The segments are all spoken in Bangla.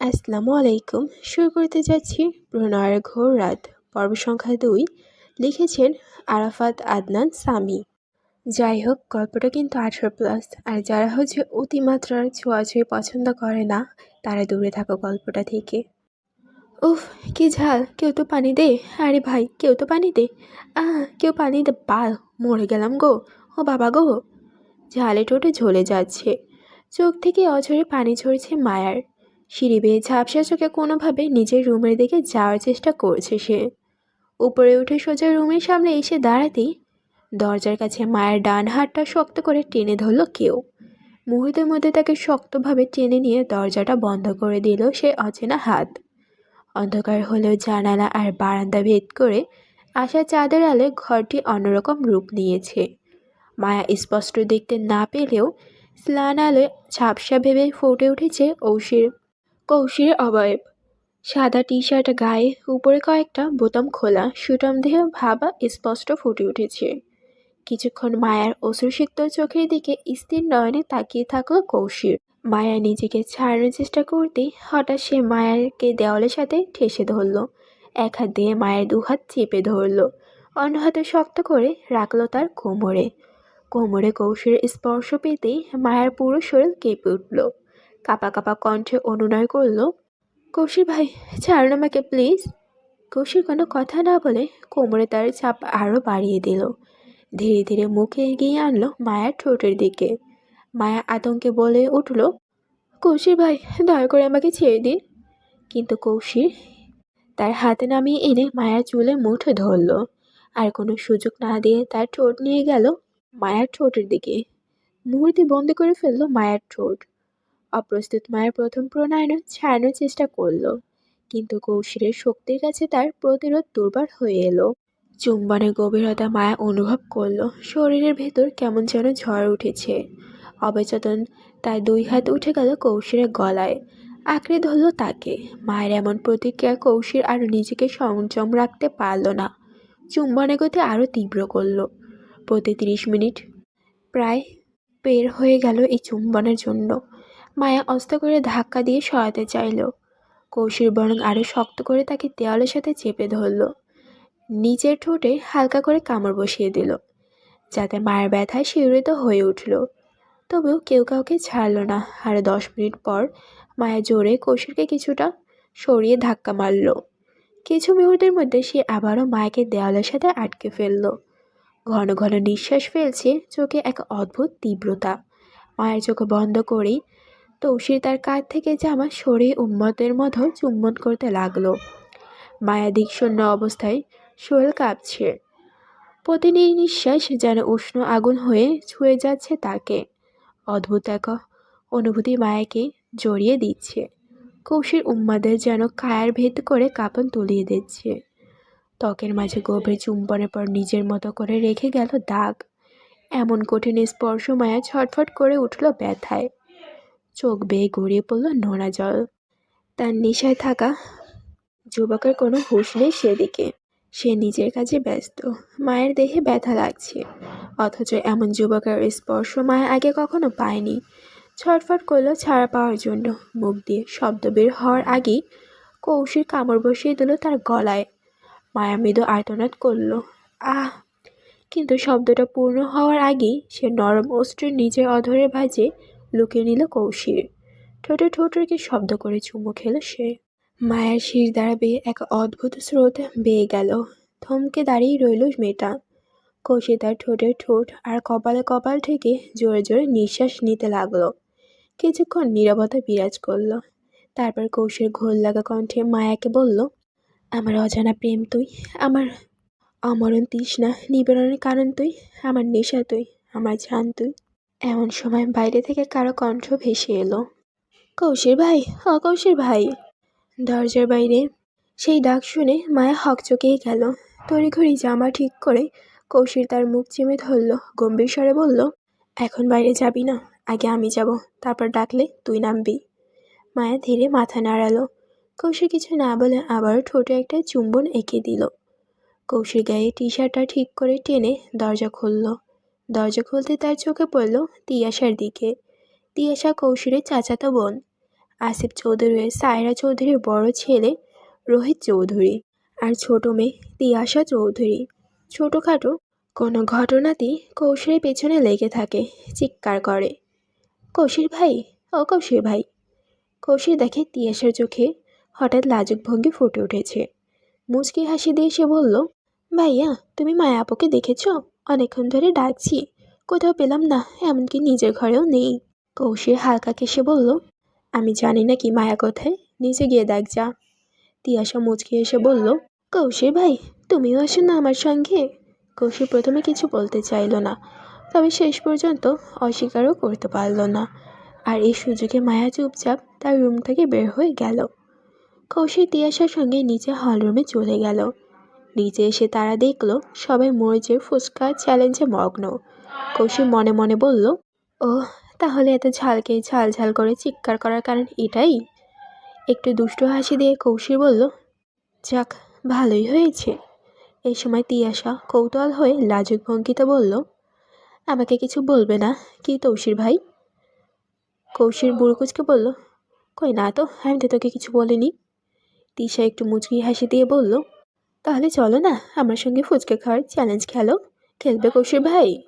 আসসালামু আলাইকুম। শুরু করতে যাচ্ছি প্রণয়ের ঘোর রাত। পর্ব সংখ্যা দুই। লিখেছেন আরাফাত, আদনান, সামি। যাই হোক, গল্পটা কিন্তু আঠারো প্লাস আর যারা হচ্ছে অতিমাত্রার ছোঁয়াছুঁয়ি পছন্দ করে না, তারা দূরে থাকো গল্পটা থেকে। উফ, কি ঝাল। কেউ তো পানি দে। আরে ভাই, কেউ তো পানি দে। আহ, কেউ পানি দে। বাল মরে গেলাম গো। ও বাবা গো। ঝালে টোটে ঝলে যাচ্ছে। চোখ থেকে অঝরে পানি ঝরছে মায়ার। সিঁড়ি বেয়ে ঝাপসা চোখে কোনোভাবে নিজের রুমের দিকে যাওয়ার চেষ্টা করছে সে। উপরে উঠে সোজা রুমের সামনে এসে দাঁড়াতেই দরজার কাছে মায়ের ডান হাতটা শক্ত করে টেনে ধরল কেউ। মুহূর্তের মধ্যে তাকে শক্তভাবে টেনে নিয়ে দরজাটা বন্ধ করে দিল সে অচেনা হাত। অন্ধকার হলেও জানালা আর বারান্দা ভেদ করে আসা চাঁদের আলে ঘরটি অন্যরকম রূপ নিয়েছে। মায়া স্পষ্ট দেখতে না পেলেও স্নান আলোয় ঝাপসা ভেবে ফুটে উঠেছে ঔষির কৌশির অবয়ব। সাদা টি শার্ট গায়ে উপরে কয়েকটা বোতাম খোলা সুটাম দেহ ভাবা স্পষ্ট ফুটে উঠেছে। কিছুক্ষণ মায়ার অশ্রুসিক্ত চোখের দিকে স্থির নয়নে তাকিয়ে থাকল কৌশির। মায়া নিজেকে ছাড়ানোর চেষ্টা করতেই হঠাৎ সে মায়াকে দেওয়ালের সাথে ঠেসে ধরল। এক হাত দিয়ে মায়ের দুহাত চেপে ধরল। অন্য হাতে শক্ত করে রাখল তার কোমরে। কোমরে কৌশিরের স্পর্শ পেতেই মায়ার পুরো শরীর কেঁপে উঠল। কাপা কাপা কণ্ঠে অনুনয় করল কৌশির ভাই, ছাড়ুন আমাকে, প্লিজ। কৌশির কোনো কথা না বলে কোমরে তার চাপ আরও বাড়িয়ে দিল। ধীরে ধীরে মুখে এগিয়ে আনলো মায়ার ঠোঁটের দিকে। মায়া আতঙ্কে বলে উঠল কৌশির ভাই, দয়া করে আমাকে ছেড়ে দিন। কিন্তু কৌশির তার হাতে নামিয়ে এনে মায়ার চুলে মুঠে ধরল। আর কোনো সুযোগ না দিয়ে তার ঠোঁট নিয়ে গেল মায়ার ঠোঁটের দিকে। মুহূর্তে বন্দি করে ফেলল মায়ার ঠোঁট। অপ্রস্তুত মায়ের প্রথম প্রণয়ন ছাড়ানোর চেষ্টা করল, কিন্তু কৌশিরের শক্তির কাছে তার প্রতিরোধ দুর্বার হয়ে এলো। চুম্বনের গভীরতা মায়া অনুভব করল, শরীরের ভেতর কেমন যেন ঝড় উঠেছে। অবচেতন তার দুই হাত উঠে গেল কৌশিরের গলায়। আঁকড়ে ধরলো তাকে। মায়ের এমন প্রতিক্রিয়া কৌশির আর নিজেকে সংযম রাখতে পারল না। চুম্বনের গতি আরও তীব্র করল। প্রতি তিরিশ মিনিট প্রায় বের হয়ে গেল এই চুম্বনের জন্য। মায়া অস্ত করে ধাক্কা দিয়ে সরাতে চাইল। কৌশির বরং আরও শক্ত করে তাকে দেওয়ালের সাথে চেপে ধরল। নিচের ঠোঁটে হালকা করে কামড় বসিয়ে দিল, যাতে মায়ের ব্যথায় শিহরিত হয়ে উঠল। তবুও কেউ কাউকে ছাড়ল না। আর দশ মিনিট পর মায়া জোরে কৌশিরকে কিছুটা সরিয়ে ধাক্কা মারল। কিছু মুহূর্তের মধ্যে সে আবারও মায়াকে দেওয়ালের সাথে আটকে ফেলল। ঘন ঘন নিঃশ্বাস ফেলছে চোখে এক অদ্ভুত তীব্রতা। মায়ের চোখ বন্ধ করেই তৌসির তার কাঁধ থেকে জামা সরে উম্মতের মতো চুম্বন করতে লাগল। মায়া দিকশূন্য অবস্থায় শরীর কাঁপছে। প্রতিটি নিঃশ্বাস যেন উষ্ণ আগুন হয়ে ছুঁয়ে যাচ্ছে তাকে। অদ্ভুত এক অনুভূতি মায়াকে জড়িয়ে দিচ্ছে। কৌশির উম্মাদের যেন কায়ার ভেদ করে কাপন তুলিয়ে দিচ্ছে। ত্বকের মাঝে গভীর চুম্বনের পর নিজের মতো করে রেখে গেল দাগ। এমন কঠিন স্পর্শ মায়া ছটফট করে উঠল ব্যথায়। চোখ বেয়ে গড়িয়ে পড়ল নোনা জল। তার নেশায় থাকা যুবকের কোনো হুঁশ নেই সেদিকে। সে নিজের কাজে ব্যস্ত। মায়ের দেহে ব্যথা লাগছে। অথচ এমন যুবকের স্পর্শ মায়া আগে কখনো পায়নি। ছটফট করল ছাড়া পাওয়ার জন্য। মুখ দিয়ে শব্দ বের হওয়ার আগেই কৌশির কামড় বসিয়ে দিল তার গলায়। মায়া মৃদু আর্তনাদ করল। আহ! কিন্তু শব্দটা পূর্ণ হওয়ার আগেই সে নরম অস্ত্রের নিজের অধরে ভাজে লুকিয়ে নিল কৌশির। ঠোঁটে ঠোঁট রেখে শব্দ করে চুমু খেল সে। মায়ের শির দ্বারা বেয়ে এক অদ্ভুত স্রোত বেয়ে গেল। থমকে দাঁড়িয়ে রইল মেয়েটা। কৌশি তার ঠোঁটের ঠোঁট আর কপালে কপাল থেকে জোরে জোরে নিঃশ্বাস নিতে লাগল। কিছুক্ষণ নীরবতা বিরাজ করল। তারপর কৌশির ঘোল লাগা কণ্ঠে মায়াকে বলল, আমার অজানা প্রেম তুই, আমার অমরণ তৃষ্ণা নিবারণের কারণ তুই, আমার নেশা তুই, আমার জান তুই। এমন সময় বাইরে থেকে কারও কণ্ঠ ভেসে এলো। কৌশির ভাই হ কৌশির ভাই। দরজার বাইরে সেই ডাক শুনে মায়া হকচকেই গেল। তড়িঘড়ি জামা ঠিক করে কৌশির তার মুখ চিমে ধরল, গম্ভীর স্বরে বলল, এখন বাইরে যাবি না, আগে আমি যাব, তারপর ডাকলে তুই নামবি। মায়া ধীরে মাথা নাড়ালো। কৌশির কিছু না বলে আবারও ঠোঁটে একটা চুম্বন এঁকে দিল। কৌশির গায়ে টি শার্টটা ঠিক করে টেনে দরজা খুলল। দরজা খুলতে তার চোখে পড়ল তিয়াশার দিকে। তিয়াশা কৌশিরের চাচাতো বোন। আসিফ চৌধুরী সায়রা চৌধুরীর বড় ছেলে রোহিত চৌধুরী আর ছোট মেয়ে তিয়াশা চৌধুরী। ছোটোখাটো কোনো ঘটনাতেই কৌশিরের পেছনে লেগে থাকে, চিৎকার করে। কৌশির ভাই, ও কৌশির ভাই। কৌশির দেখে তিয়াশার চোখে হঠাৎ লাজুক ভঙ্গি ফুটে উঠেছে। মুচকি হাসি দিয়ে সে বলল, ভাইয়া, তুমি মায়া আপুকে দেখেছ? অনেকক্ষণ ধরে ডাকছি। কোথাও পেলাম না, এমনকি নিজের ঘরেও নেই। কৌশির হালকা কেসে বলল, আমি জানি না কি মায়া কোথায়, নিচে গিয়ে দেখ যা। তিয়াশা মুচকি এসে বলল, কৌশির ভাই, তুমিও আসো না আমার সঙ্গে? কৌশির প্রথমে কিছু বলতে চাইল না, তবে শেষ পর্যন্ত অস্বীকারও করতে পারল না। আর এই সুযোগে মায়া চুপচাপ তার রুম থেকে বের হয়ে গেল। কৌশিক তিয়াসার সঙ্গে নিচে হলরুমে চলে গেল। নিচে এসে তারা দেখল সবাই মরিচের ফুচকা চ্যালেঞ্জে মগ্ন। কৌশিক মনে মনে বলল ও তাহলে এত ঝালকে ঝাল ঝাল করে চিৎকার করার কারণ এটাই? একটু দুষ্টু হাসি দিয়ে কৌশিক বলল, যাক, ভালোই হয়েছে। এই সময় তিয়াসা কৌতূহল হয়ে লাজুক ভঙ্গিতে বলল, আমাকে কিছু বলবে না, কি তৌসির ভাই? কৌশির বুড়কুচকে বলল, কই না তো, আমি তো তোকে কিছু বলিনি। তিশা একটু মুচকি হাসি দিয়ে বলল তাহলে চলো না, আমার সঙ্গে ফুচকা খাওয়ার চ্যালেঞ্জ খেলো। খেলবে কৌশির ভাই।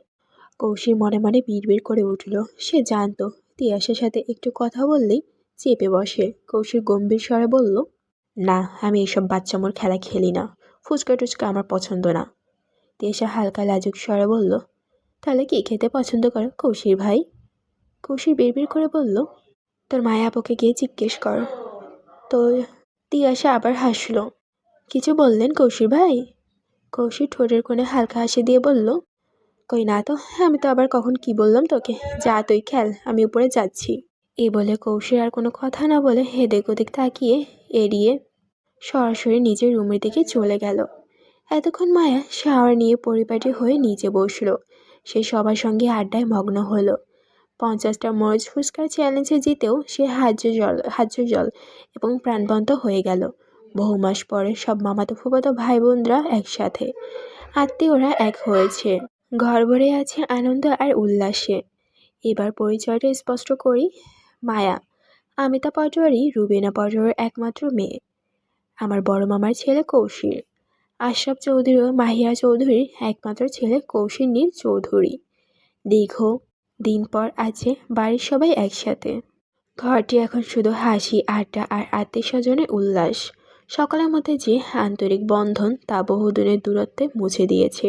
কৌশির মনে মনে বিড়বিড় করে উঠল। সে জানতো তিয়াসের সাথে একটু কথা বললেই চেপে বসে। কৌশির গম্ভীর স্বরে বলল, না, আমি এসব বাচ্চামোর খেলা খেলি না। ফুচকা টুচকা আমার পছন্দ না। তিয়াসা হালকা লাজুক স্বরে বলল, তাহলে কি খেতে পছন্দ করো কৌশির ভাই? কৌশির বিড়বিড় করে বলল, তোর মায়া আপুকে গিয়ে জিজ্ঞেস কর। তো তিয়াসা আবার হাসলো কিছু বললেন কৌশির ভাই? কৌশির ঠোঁটের কোণে হালকা হাসি দিয়ে বলল, কই না তো হ্যাঁ আমি তো আবার কখন কি বললাম তোকে? যা তুই খেল, আমি উপরে যাচ্ছি। এই বলে কৌশির আর কোনো কথা না বলে হেদেক ওদিক তাকিয়ে এড়িয়ে সরাসরি নিজের রুমের দিকে চলে গেল। এতক্ষণ মায়া শাওয়ার নিয়ে পরিপাটি হয়ে নিচে বসল। সে সবার সঙ্গে আড্ডায় মগ্ন হলো। পঞ্চাশটা মরচ ফুচকার চ্যালেঞ্জে জিতেও সে হাজ্য জল হাজ্য জল এবং প্রাণবন্ত হয়ে গেল। বহু মাস পরে সব মামাতো ফুফাতো ভাই বোনরা একসাথে। আত্মীয়রা এক হয়েছে। ঘর ভরে আছে আনন্দ আর উল্লাসে। এবার পরিচয়টা স্পষ্ট করি। মায়া। আমিতা পাটোয়ারি রুবিনা পাটোয়ারির একমাত্র মেয়ে। আমার বড় মামার ছেলে কৌশির। আশরাফ চৌধুরী ও মাহিয়া চৌধুরীর একমাত্র ছেলে কৌশির নীল চৌধুরী। দীর্ঘ দিন পর আছে বাড়ির সবাই একসাথে। ঘরটি এখন শুধু হাসি, আড্ডা আর আত্মীয় স্বজনের উল্লাস। সকলের মধ্যে যে আন্তরিক বন্ধন তা বহুদিনের দূরত্বে মুছে দিয়েছে।